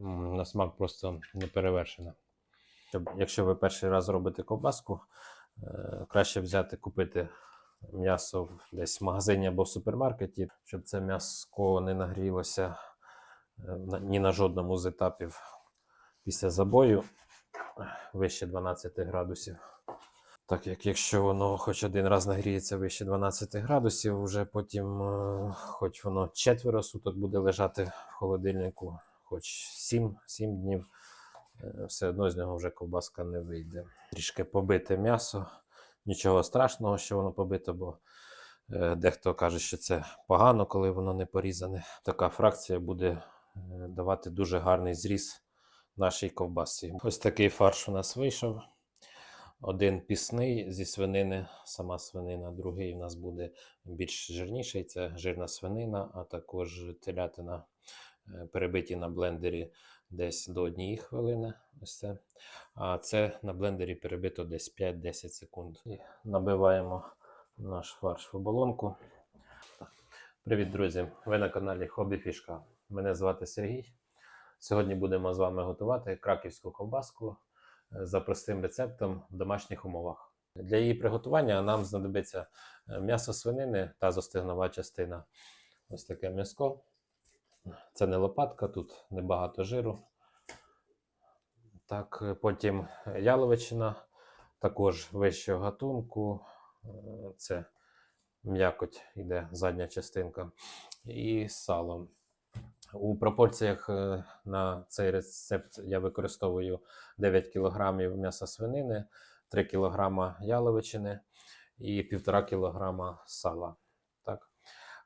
На смак просто не перевершена. Якщо ви перший раз робите ковбаску, е, краще взяти, купити м'ясо десь в магазині або в супермаркеті, щоб це м'ясо не нагрілося е, ні на жодному з етапів після забою вище 12 градусів. Так як якщо воно хоч один раз нагріється вище 12 градусів, вже потім, е, хоч воно четверо суток буде лежати в холодильнику, хоч 7, 7 днів, е, все одно з нього вже ковбаска не вийде. Трішки побите м'ясо, нічого страшного, що воно побито, бо е, дехто каже, що це погано, коли воно не порізане. Така фракція буде е, давати дуже гарний зріз нашій ковбасі. Ось такий фарш у нас вийшов. Один пісний зі свинини, сама свинина, другий у нас буде більш жирніший, це жирна свинина, а також телятина перебиті на блендері десь до однієї хвилини. Ось це. А це на блендері перебито десь 5-10 секунд. І набиваємо наш фарш в оболонку. Привіт, друзі! Ви на каналі Хобі Фішка. Мене звати Сергій. Сьогодні будемо з вами готувати краківську ковбаску е, за простим рецептом в домашніх умовах. Для її приготування нам знадобиться е, м'ясо свинини та зостигнова частина. Ось таке м'яско. Це не лопатка, тут небагато жиру. Так, е, потім яловичина, також вищого гатунку. Е, Це м'якоть іде задня частинка. І сало. У пропорціях е, на цей рецепт я використовую 9 кг м'яса свинини, 3 кг яловичини і 1,5 кг сала.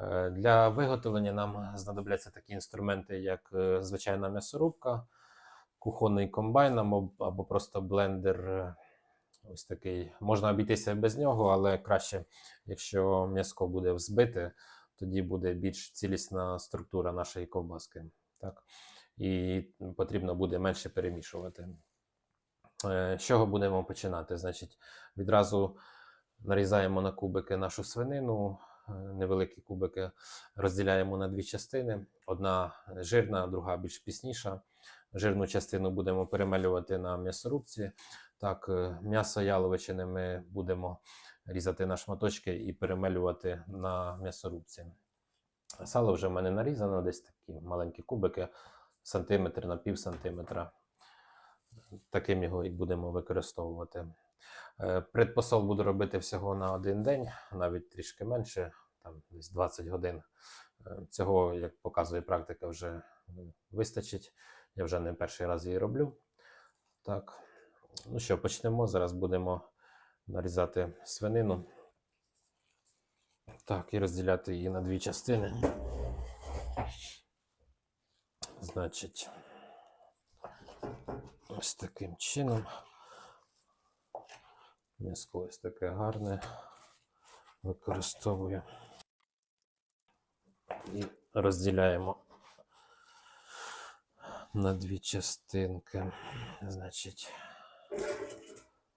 Е, Для виготовлення нам знадобляться такі інструменти, як е, звичайна м'ясорубка, кухонний комбайн або, просто блендер. е, Ось такий. Можна обійтися без нього, але краще, якщо м'яско буде взбите, тоді буде більш цілісна структура нашої ковбаски. Так? І потрібно буде менше перемішувати. З чого будемо починати? Значить, відразу нарізаємо на кубики нашу свинину, невеликі кубики розділяємо на дві частини: одна жирна, друга більш пісніша. Жирну частину будемо перемелювати на м'ясорубці. Так, е, м'ясо яловичини ми будемо різати на шматочки і перемелювати на м'ясорубці. Сало вже в мене нарізано, десь такі маленькі кубики, сантиметр на пів сантиметра. Таким його і будемо використовувати. Е, Предпосол буду робити всього на один день, навіть трішки менше, там десь 20 годин. Е, Цього, як показує практика, вже е, вистачить. Я вже не перший раз її роблю. Так. Ну що, почнемо. Зараз будемо нарізати свинину. Так, і розділяти її на дві частини. Значить, ось таким чином. М'яско ось таке гарне. Використовую. І розділяємо на дві частинки. Значить,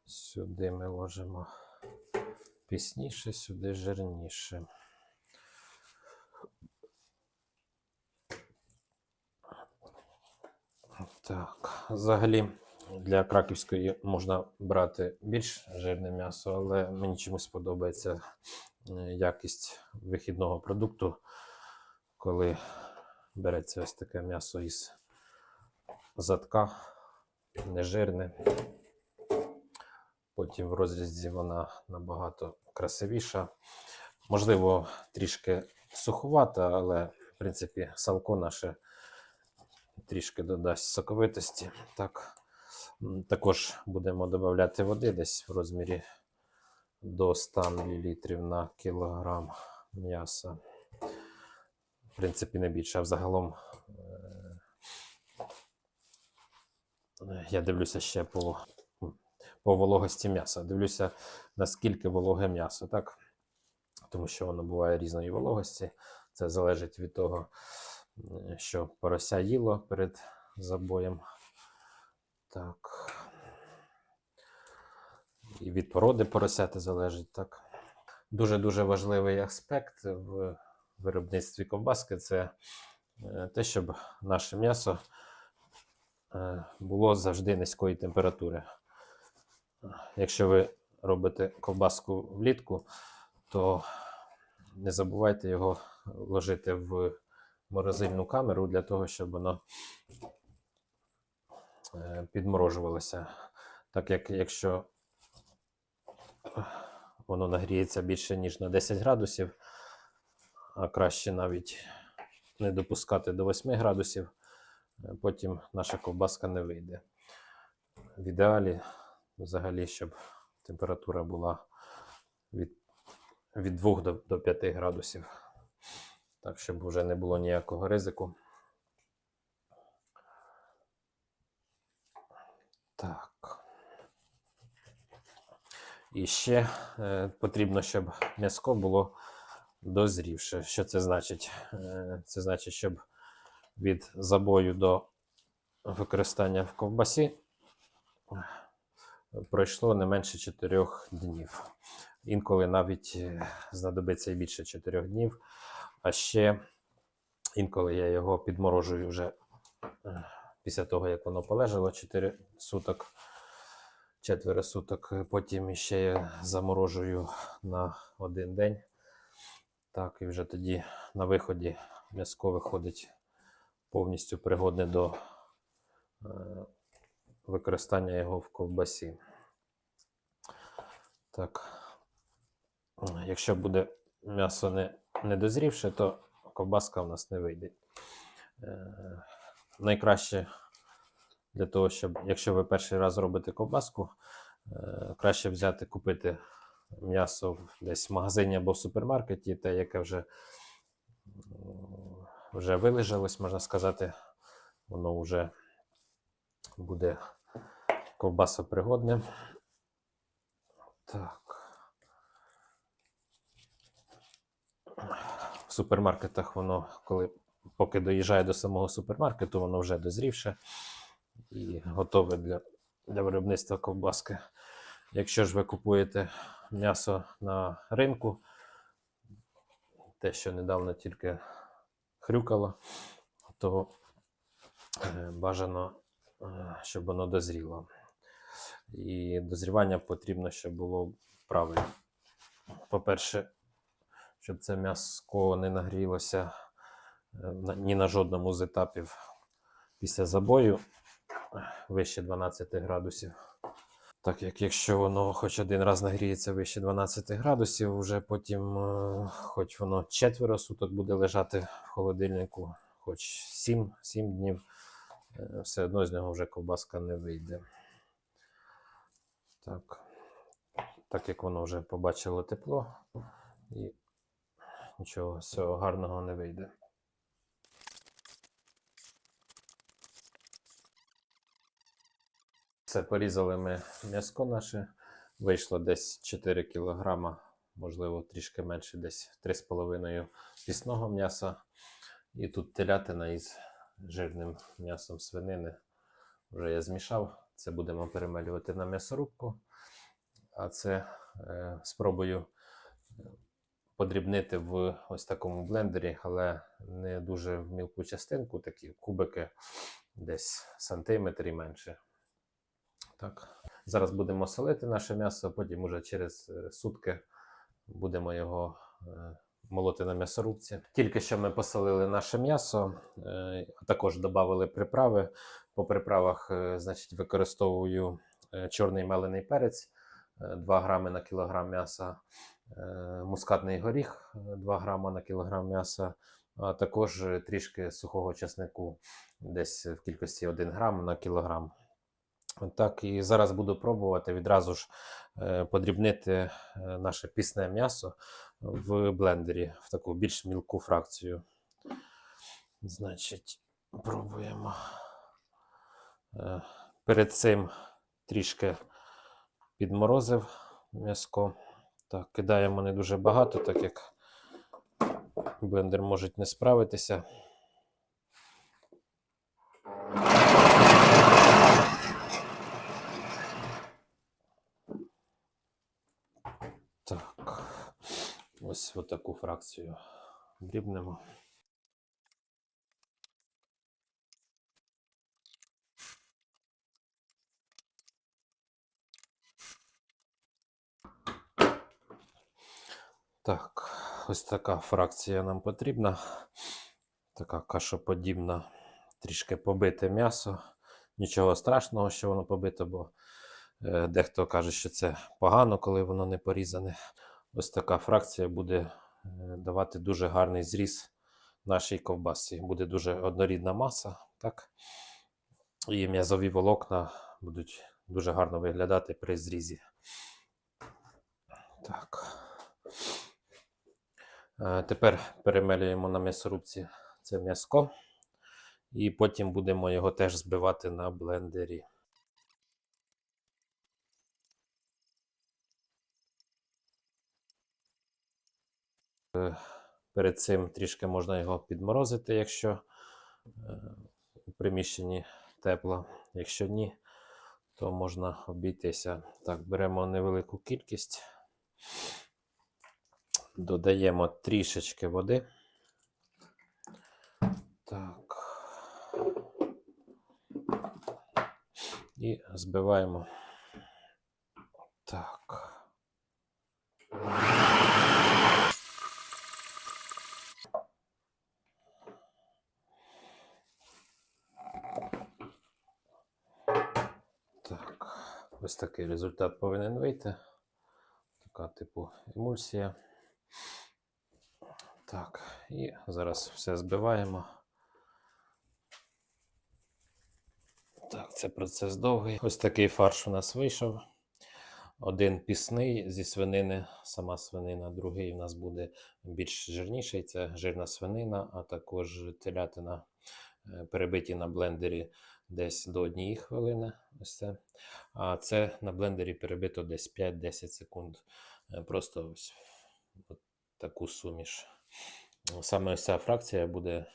сюди ми ложимо пісніше, сюди жирніше. Так, взагалі для краківської можна брати більш жирне м'ясо, але мені чомусь подобається е, якість вихідного продукту, коли береться ось таке м'ясо із задка, нежирне. Потім в розрізі вона набагато красивіша. Можливо, трішки суховата, але, в принципі, салко наше трішки додасть соковитості. Так. Також будемо додати води десь в розмірі до 100 мл на кілограм м'яса. В принципі, не більше, а взагалом е, я дивлюся ще по по вологості м'яса. Дивлюся, наскільки вологе м'ясо, так? Тому що воно буває різної вологості. Це залежить від того, що порося їло перед забоєм. Так. І від породи поросяти залежить, так. Дуже-дуже важливий аспект в виробництві ковбаски це е, те, щоб наше м'ясо е, було завжди низької температури. Якщо ви робите ковбаску влітку, то не забувайте його ложити в морозильну камеру для того, щоб воно підморожувалося. Так як якщо воно нагріється більше, ніж на 10 градусів, а краще навіть не допускати до 8 градусів, е, потім наша ковбаска не вийде. В ідеалі, взагалі, щоб температура була від, від 2 до, до 5 градусів. Так, щоб вже не було ніякого ризику. Так. І ще е, потрібно, щоб м'яско було дозрівше. Що це значить? Е, це значить, щоб від забою до використання в ковбасі пройшло не менше 4 днів. Інколи навіть е, знадобиться і більше 4 днів. А ще інколи я його підморожую вже е, після того, як воно полежало 4 суток, четверо суток. Потім ще я заморожую на один день. Так, і вже тоді на виході м'яско виходить повністю пригодне до е, використання його в ковбасі. Так. Якщо буде м'ясо не, не дозрівше, то ковбаска в нас не вийде. Найкраще для того, щоб, якщо ви перший раз робите ковбаску, е, краще взяти, купити м'ясо десь в магазині або в супермаркеті, те, яке вже, вже вилежалось, можна сказати, воно вже буде ковбасопригодне. Так. В супермаркетах воно, коли поки доїжджає до самого супермаркету, воно вже дозрівше і готове для, для виробництва ковбаски. Якщо ж ви купуєте м'ясо на ринку, те, що недавно тільки хрюкало, то е, бажано, е, щоб воно дозріло. І дозрівання потрібно, щоб було правильно. По-перше, щоб це м'яско не нагрілося на- ні на жодному з етапів після забою вище 12 градусів. Так як якщо воно хоч один раз нагріється вище 12 градусів, вже потім, е, хоч воно четверо суток буде лежати в холодильнику, хоч 7, 7 днів, е, все одно з нього вже ковбаска не вийде. Так. Так як воно вже побачило тепло, і нічого з цього гарного не вийде. Все, порізали ми м'яско наше. Вийшло десь 4 кг, можливо, трішки менше, десь 3,5 пісного м'яса. І тут телятина із жирним м'ясом свинини. Вже я змішав. Це будемо перемелювати на м'ясорубку. А це е, спробую е, подрібнити в ось такому блендері, але не дуже в мілку частинку, такі кубики, десь сантиметр і менше. Так. Зараз будемо солити наше м'ясо, потім уже через е, сутки будемо його е, молоти на м'ясорубці. Тільки що ми посолили наше м'ясо, е, а також додали приправи. По приправах, значить, використовую чорний мелений перець е, 2 грами на кілограм м'яса, мускатний горіх е, 2 грами на кілограм м'яса, а також трішки сухого чеснику, десь в кількості 1 грам на кілограм. Так, і зараз буду пробувати відразу ж е, подрібнити е, наше пісне м'ясо в блендері в таку більш мілку фракцію. Значить, пробуємо. Е, Перед цим трішки підморозив м'яско. Так, кидаємо не дуже багато, так як блендер може не справитися. Ось отаку фракцію дрібнемо. Так, ось така фракція нам потрібна. Така кашоподібна, трішки побите м'ясо. Нічого страшного, що воно побите, бо е, дехто каже, що це погано, коли воно не порізане. Ось така фракція буде е, давати дуже гарний зріз нашій ковбасі. Буде дуже однорідна маса, так? І м'язові волокна будуть дуже гарно виглядати при зрізі. Так. Е, Тепер перемелюємо на м'ясорубці це м'яско. І потім будемо його теж збивати на блендері. Перед цим трішки можна його підморозити, якщо е, у приміщенні тепло. Якщо ні, то можна обійтися. Так, беремо невелику кількість, додаємо трішечки води. Так. І збиваємо. Так. Так, ось такий результат повинен вийти. Така типу емульсія. Так, і зараз все збиваємо. Так, це процес довгий. Ось такий фарш у нас вийшов. Один пісний зі свинини, сама свинина, другий у нас буде більш жирніший. Це жирна свинина, а також телятина е, перебиті на блендері десь до однієї хвилини. Ось це. А це на блендері перебито десь 5-10 секунд. Е, Просто ось от таку суміш. Саме ось ця фракція буде е,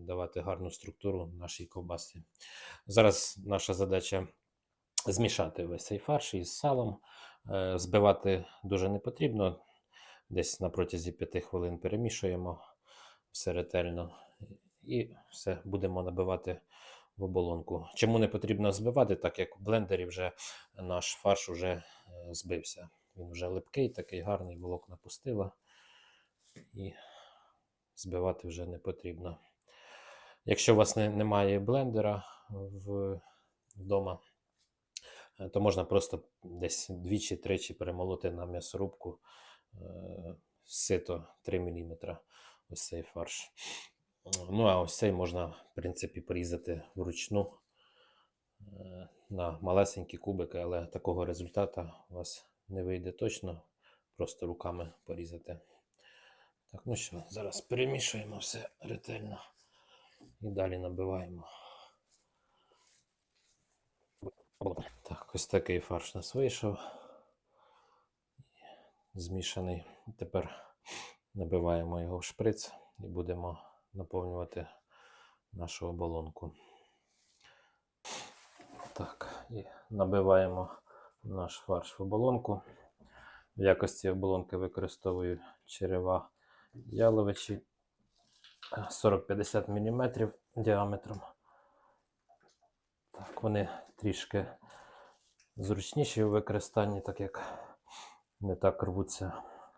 давати гарну структуру нашій ковбасі. Зараз наша задача змішати весь цей фарш із салом. Е, Збивати дуже не потрібно. Десь на протязі 5 хвилин перемішуємо все ретельно і все будемо набивати в оболонку. Чому не потрібно збивати, так як в блендері вже наш фарш вже е, збився. Він вже липкий, такий гарний, волокна пустила. І збивати вже не потрібно. Якщо у вас не, немає блендера в, вдома, е, то можна просто десь двічі-тричі перемолоти на м'ясорубку е, сито 3 мм. Ось цей фарш. Ну, а ось цей можна, в принципі, порізати вручну е, на малесенькі кубики, але такого результату у вас не вийде точно. Просто руками порізати. Так, ну що, зараз перемішуємо все ретельно і далі набиваємо. Так, ось такий фарш у нас вийшов. Змішаний. Тепер набиваємо його в шприц і будемо наповнювати нашу оболонку. Так, і набиваємо наш фарш в оболонку. В якості оболонки використовую черева яловичі 40-50 мм діаметром. Так, вони трішки зручніші у використанні, так як не так рвуться,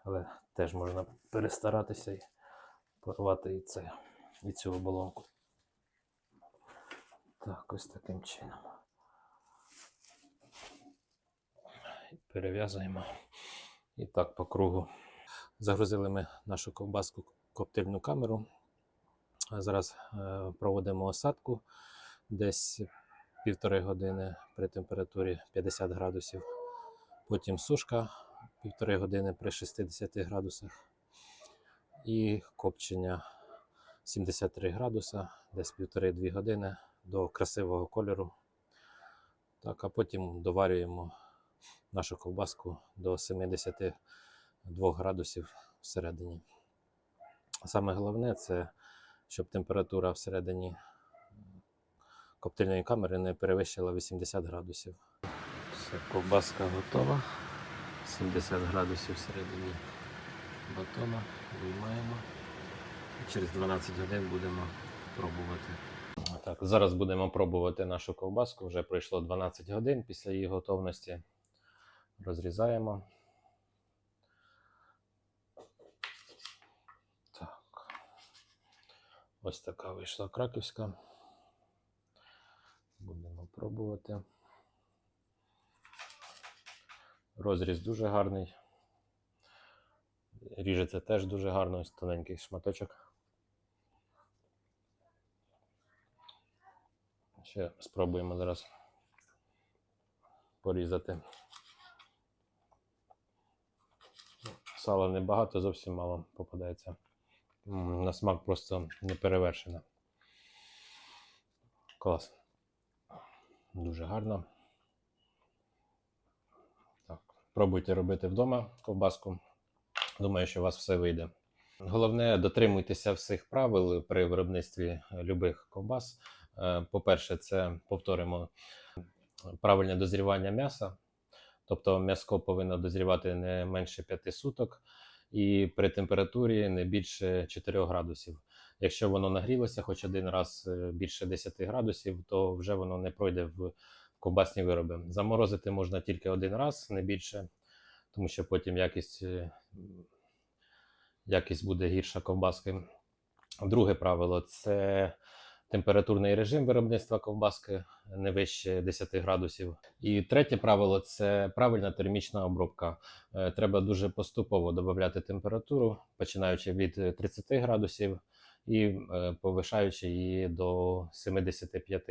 але теж можна перестаратися і порвати і, це, і цю оболонку. Так, ось таким чином. Перев'язуємо. І так по кругу. Загрузили ми нашу ковбаску коптильну камеру. Зараз е, проводимо осадку десь півтори години при температурі 50 градусів. Потім сушка півтори години при 60 градусах. І копчення 73 градуса, десь півтори-дві години до красивого кольору. Так, а потім доварюємо нашу ковбаску до 72 градусів всередині. Саме головне це, щоб температура всередині коптильної камери не перевищила 80 градусів. Все, ковбаска готова. 70 градусів всередині батона. Виймаємо. Через 12 годин будемо пробувати. Так, Зараз будемо пробувати нашу ковбаску. Вже пройшло 12 годин після її готовності. Розрізаємо. Так. Ось така вийшла краківська. Будемо пробувати. Розріз дуже гарний. Ріжеться теж дуже гарно, ось тоненький шматочок. Ще спробуємо зараз порізати. Сала небагато, зовсім мало попадається. На смак просто не перевершено. Клас. Дуже гарно. Так. Пробуйте робити вдома ковбаску. Думаю, що у вас все вийде. Головне, дотримуйтеся всіх правил при виробництві любих ковбас. Е, По-перше, це повторимо правильне дозрівання м'яса. Тобто м'яско повинно дозрівати не менше 5 суток і при температурі не більше 4 градусів. Якщо воно нагрілося хоч один раз е, більше 10 градусів, то вже воно не пройде в ковбасні вироби. Заморозити можна тільки один раз, не більше, тому що потім якість, е, якість буде гірша ковбаски. Друге правило це температурний режим виробництва ковбаски не вище 10 градусів. І третє правило це правильна термічна обробка. Е, Треба дуже поступово додати температуру, починаючи від е, 30 градусів і е, повишаючи її до 75